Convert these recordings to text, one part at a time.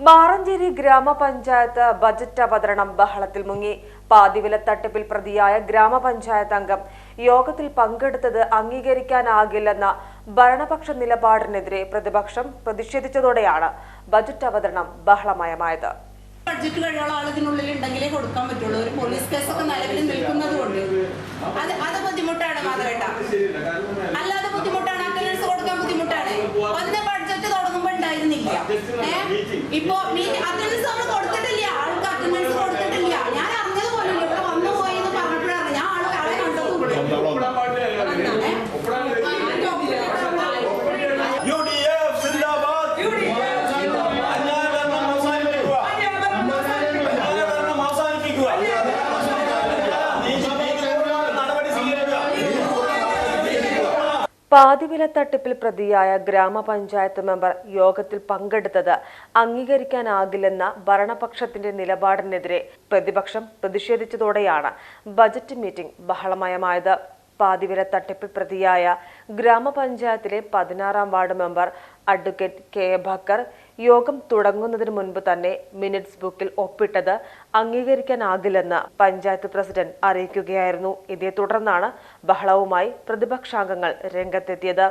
മാറഞ്ചേരി ഗ്രാമപഞ്ചായത്ത് ബജറ്റ് അവതരണം ബഹളത്തിൽ മുങ്ങി. പാതിവില തട്ടിപ്പിൽ പ്രതിയായ ഗ്രാമപഞ്ചായത്ത് അംഗം യോഗത്തിൽ പങ്കെടുത്തത് അംഗീകരിക്കാനാകില്ലെന്ന ഭരണപക്ഷ നിലപാടിനെതിരെ പ്രതിപക്ഷം പ്രതിഷേധിച്ചതോടെയാണ് ബജറ്റ് അവതരണം ബഹളമയമായത്. ബഡ്ജറ്റ് കഴിയാനുള്ള ആൾ ഉണ്ടെങ്കിലേ കൊടുക്കാൻ പറ്റുള്ളൂ. ഒരു പോലീസ് കേസൊക്കെ നിലവിൽ നിൽക്കുന്നത് കൊണ്ട് അത് അത് ബുദ്ധിമുട്ടാണ് മാധവേട്ട. ഇപ്പൊ അറ്റൻഡൻസ് നമ്മൾ പാതിവില തട്ടിപ്പിൽ പ്രതിയായ ഗ്രാമപഞ്ചായത്ത് മെമ്പർ യോഗത്തിൽ പങ്കെടുത്തത് അംഗീകരിക്കാനാകില്ലെന്ന ഭരണപക്ഷത്തിന്റെ നിലപാടിനെതിരെ പ്രതിപക്ഷം പ്രതിഷേധിച്ചതോടെയാണ് ബജറ്റ് മീറ്റിംഗ് ബഹളമയമായത്. പാതിവില തട്ടിപ്പിൽ പ്രതിയായ ഗ്രാമപഞ്ചായത്തിലെ പതിനാറാം ward member advocate K. A Bakar യോഗം തുടങ്ങുന്നതിന് മുൻപ് തന്നെ മിനിറ്റ്സ് ബുക്കിൽ ഒപ്പിട്ടത് അംഗീകരിക്കാനാകില്ലെന്ന് പഞ്ചായത്ത് പ്രസിഡന്റ് അറിയിക്കുകയായിരുന്നു. ഇതേ തുടർന്നാണ് ബഹളവുമായി പ്രതിപക്ഷാംഗങ്ങൾ രംഗത്തെത്തിയത്.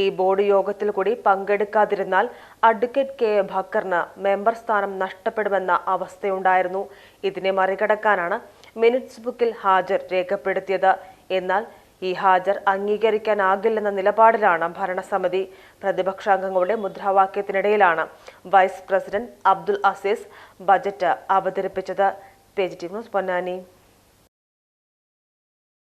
ഈ ബോർഡ് യോഗത്തിൽ കൂടി പങ്കെടുക്കാതിരുന്നാൽ അഡ്വക്കേറ്റ് കെ. എ ബക്കറിന് മെമ്പർ സ്ഥാനം നഷ്ടപ്പെടുമെന്ന അവസ്ഥയുണ്ടായിരുന്നു. ഇതിനെ മറികടക്കാനാണ് മിനിറ്റ്സ് ബുക്കിൽ ഹാജർ രേഖപ്പെടുത്തിയത്. എന്നാൽ ഈ ഹാജർ അംഗീകരിക്കാനാകില്ലെന്ന നിലപാടിലാണ് ഭരണസമിതി. പ്രതിപക്ഷാംഗങ്ങളുടെ മുദ്രാവാക്യത്തിനിടയിലാണ് vice president Abdul Aziz budget അവതരിപ്പിച്ചത് പൊന്നാനി.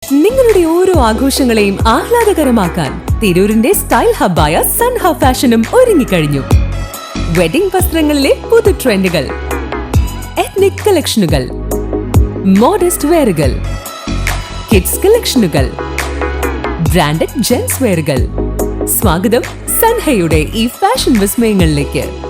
നിങ്ങളുടെ ഓരോ ആഘോഷങ്ങളെയും ആഹ്ലാദകരമാക്കാൻ തിരൂരിന്റെ സ്റ്റൈൽ ഹബ്ബായ സൺ ഹബ് ഫാഷനും ഒരുങ്ങിക്കഴിഞ്ഞു. വെഡിംഗ് വസ്ത്രങ്ങളിലെ പുതു ട്രെൻഡുകൾ എത്നിക് കളക്ഷനുകൾ മോഡസ്റ്റ് വെയറുകൾ കിഡ്സ് കളക്ഷനുകൾ ബ്രാൻഡഡ് ജെൻസ് വെയറുകൾ സ്വാഗതം സൻഹയുടെ ഈ ഫാഷൻ വിസ്മയങ്ങളിലേക്ക്.